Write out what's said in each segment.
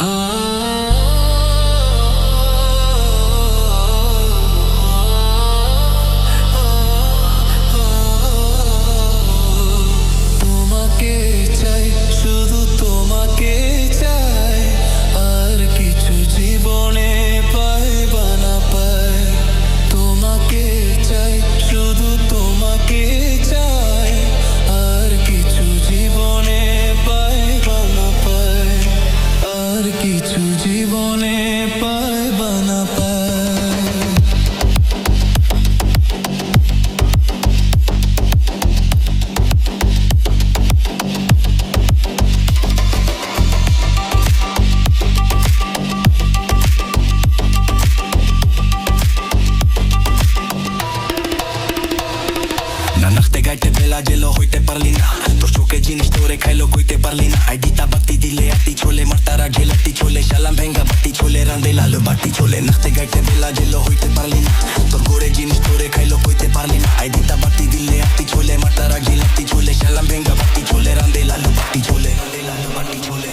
Ah. নাচতে jello হইতে পারলি না। তোর চোখে জিনিস তোরে খাইলো কইতে পারলি না। আইডিটা বাতি দিলে আতি চলে, মারতারা ঝেলাতি চলে সালাম ভেঙ্গা বাতি চলে, রান্দে লালো বাতি চলে। নাচতে গাইতে বেলা জেল হইতে পারলি না। তোর গোড়ে জিনিস তোরে খাইলো কইতে পারলি না। আইডিটা বাতি দিলে আতি চলে, মারতারা ঝেলাতি চলে সালাম ভেঙ্গা বাতি চলে, রান্দে লালো বাতি চলে লালু বাতি চলে।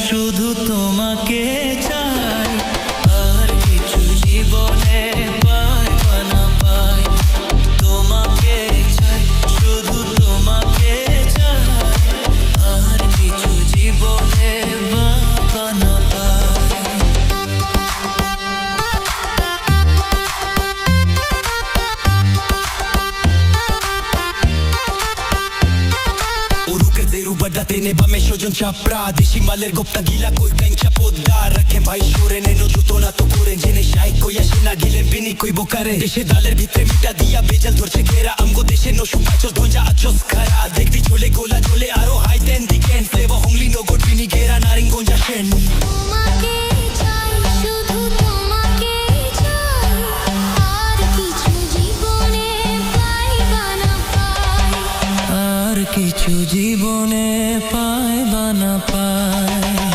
শুধু তোমাকে সজন চাপড়া দেশি মালের গোপ্তা গিলা কই ব্যাংচা পোদ্দার রাখে ভাই সরে নে জুতো না তো করে গেলে বিনি কই বোকারে দেশে দালের ভিতরে মিটা দিয়া বেজাল ধরছে ঘেরা আমগো দেশে নো সুপাচস ধঞ্জা আচস খারা কিছু জীবনে পায় বা না পাই